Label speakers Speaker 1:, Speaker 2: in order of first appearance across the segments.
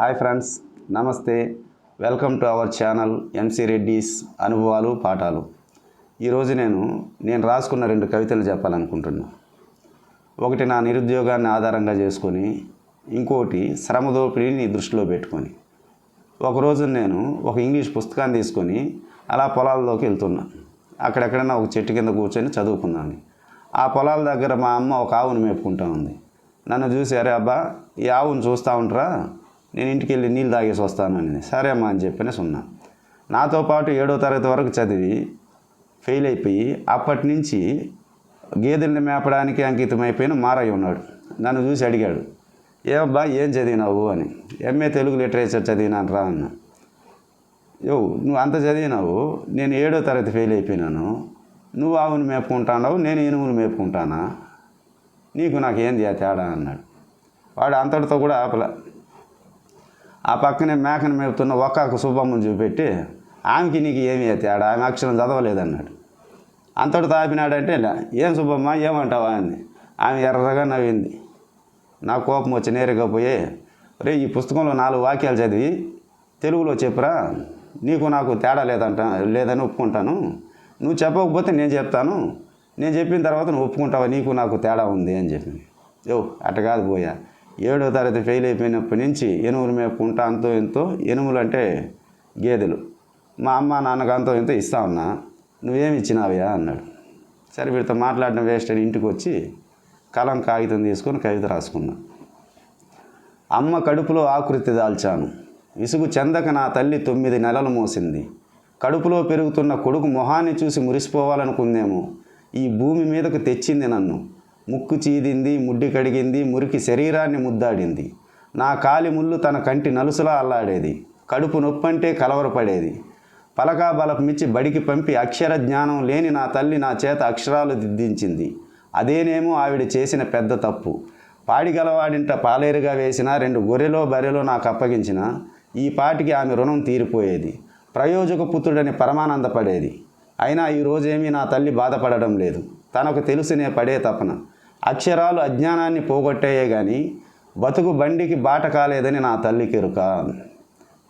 Speaker 1: Hi friends నమస్తే. Welcome to our channel MC Reddy's అనుభవాలు పాఠాలు. ఈరోజు నేను నేను రాసుకున్న రెండు కవితలు చెప్పాలనుకుంటున్నా. ఒకటి నా నిరుద్యోగాన్ని ఆధారంగా చేసుకొని ఇంకోటి శ్రమ దోపిడీని దృష్టిలో పెట్టుకొని. ఒకరోజు నేను ఒక ఇంగ్లీష్ పుస్తకాన్ని తీసుకొని అలా పొలాల్లోకి వెళ్తున్నాను అక్కడెక్కడైనా ఒక చెట్టు కింద కూర్చొని చదువుకున్నాను. ఆ పొలాల దగ్గర మా అమ్మ ఒక ఆవును మేపుకుంటా ఉంది. నన్ను చూసి అరే అబ్బా ఈ ఆవును చూస్తూ ఉంటారా? నేను ఇంటికి వెళ్ళి నీళ్ళు తాగేసి వస్తాను అని సరే అమ్మా అని చెప్పిన సున్నా. నాతో పాటు ఏడో తరగతి వరకు చదివి ఫెయిల్ అయిపోయి అప్పటి నుంచి గేదెల్ని మేపడానికి అంకితమైపోయిన మారయ్య ఉన్నాడు. నన్ను చూసి అడిగాడు ఏమబ్బా ఏం చదివినావు? అని. ఎంఏ తెలుగు లిటరేచర్ చదివినాను రా అన్న. యో నువ్వు అంత చదివినావు నేను ఏడో తరగతి ఫెయిల్ అయిపోయినాను. నువ్వు ఆవును మేపుకుంటావు నేను ఇనుమును మేపుకుంటానా? నీకు నాకేంది ఆ తేడా? అన్నాడు. వాడు అంతటితో కూడా ఆపల. ఆ పక్కనే మేకను మేపుతున్న ఒక్కొక్క సుబ్బమ్మను చూపెట్టి ఆమెకి నీకు ఏమి తేడా ఆమె అక్షరం చదవలేదన్నాడు. అంతటి తాపినాడంటే ఏం సుబ్బమ్మ ఏమంటావా? అంది. ఆమె ఎర్రగా నవ్వింది. నా కోపం వచ్చి నేరుగా పోయి రే ఈ పుస్తకంలో నాలుగు వాక్యాలు చదివి తెలుగులో చెప్పురా. నీకు నాకు తేడా లేదంట లేదని ఒప్పుకుంటాను. నువ్వు చెప్పకపోతే నేను చెప్తాను. నేను చెప్పిన తర్వాత నువ్వు ఒప్పుకుంటావా? నీకు నాకు తేడా ఉంది అని చెప్పింది. యో అట్ట కాదు పోయా ఏడో తరగతి ఫెయిల్ అయిపోయినప్పటి నుంచి ఎనుములు మేపుకుంటా అంతో ఎంతో ఎనుములు అంటే గేదెలు. మా అమ్మ నాన్నకు అంతో ఎంతో ఇస్తా ఉన్నా. నువ్వేమి ఇచ్చినావయ్యా అన్నాడు. సరే వీడితో మాట్లాడడం వేస్ట్ అని ఇంటికి వచ్చి కలం కాగితం తీసుకొని కవిత రాసుకున్నా. అమ్మ కడుపులో ఆకృతి దాల్చాను. విసుగు చెందక నా తల్లి తొమ్మిది నెలలు మోసింది. కడుపులో పెరుగుతున్న కొడుకు మొహాన్ని చూసి మురిసిపోవాలనుకుందేమో. ఈ భూమి మీదకు తెచ్చింది నన్ను. ముక్కు చీదింది ముడ్డి కడిగింది మురికి శరీరాన్ని ముద్దాడింది. నా కాలి ముళ్ళు తన కంటి నలుసులా అల్లాడేది. కడుపు నొప్పంటే కలవరపడేది. పలకా బలపమిచ్చి బడికి పంపి అక్షర జ్ఞానం లేని నా తల్లి నా చేత అక్షరాలు దిద్దించింది. అదేనేమో ఆవిడ చేసిన పెద్ద తప్పు. పాడిగలవాడింట పాలేరుగా వేసిన రెండు గొర్రెలో బర్రెలో నాకు అప్పగించిన ఈ పాటికి ఆమె రుణం తీరిపోయేది. ప్రయోజక పుత్రుడని పరమానందపడేది. అయినా ఈ రోజేమీ నా తల్లి బాధపడడం లేదు. తనకు తెలుసునే పడే తపన. అక్షరాలు అజ్ఞానాన్ని పోగొట్టేయే కానీ బతుకు బండికి బాట కాలేదని నా తల్లి ఎరుక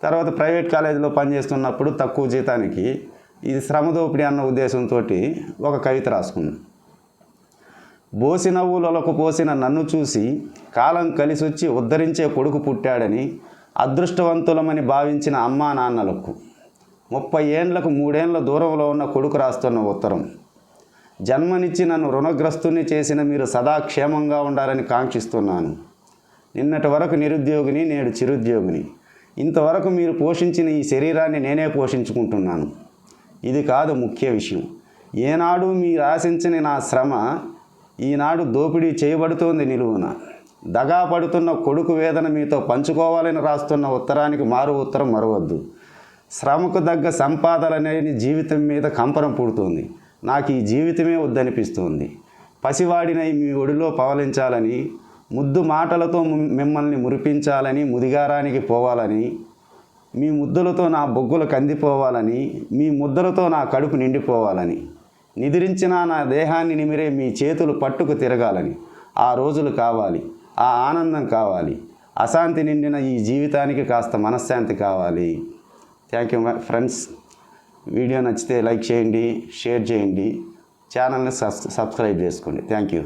Speaker 1: తర్వాత ప్రైవేట్ కాలేజీలో పనిచేస్తున్నప్పుడు తక్కువ జీతానికి ఇది శ్రమదోపిడి అన్న ఉద్దేశంతో ఒక కవిత రాసుకున్నాను బోసి నవ్వులకు పోసిన నన్ను చూసి కాలం కలిసొచ్చి ఉద్ధరించే కొడుకు పుట్టాడని అదృష్టవంతులమని భావించిన అమ్మా నాన్నలకు ముప్పై ఏండ్లకు మూడేండ్ల దూరంలో ఉన్న కొడుకు రాస్తున్న ఉత్తరం. జన్మనిచ్చి నన్ను రుణగ్రస్తుని చేసిన మీరు సదా క్షేమంగా ఉండాలని కాంక్షిస్తున్నాను. నిన్నటి వరకు నిరుద్యోగిని నేడు చిరుద్యోగిని. ఇంతవరకు మీరు పోషించిన ఈ శరీరాన్ని నేనే పోషించుకుంటున్నాను. ఇది కాదు ముఖ్య విషయం. ఏనాడు మీరు ఆశించని నా శ్రమ ఈనాడు దోపిడీ చేయబడుతోంది నిలువున. దగా పడుతున్న కొడుకు వేదన మీతో పంచుకోవాలని రాస్తున్న ఉత్తరానికి మారు ఉత్తరం మరవద్దు. శ్రమకు తగ్గ సంపాదన జీవితం మీద కంపనం పుడుతుంది. నాకు ఈ జీవితమే వద్దనిపిస్తుంది. పసివాడినై మీ ఒడిలో పవలించాలని ముద్దు మాటలతో మిమ్మల్ని మురిపించాలని ముదిగారానికి పోవాలని మీ ముద్దులతో నా బొగ్గులు కందిపోవాలని మీ ముద్దలతో నా కడుపు నిండిపోవాలని నిద్రించిన నా దేహాన్ని నిమిరే మీ చేతులు పట్టుకు తిరగాలని ఆ రోజులు కావాలి ఆ ఆనందం కావాలి అశాంతి నిండిన ఈ జీవితానికి కాస్త మనశ్శాంతి కావాలి. Thank you friends. వీడియో నచ్చితే లైక్ చేయండి షేర్ చేయండి. ఛానల్ని సబ్స్క్రైబ్ చేసుకోండి. Thank you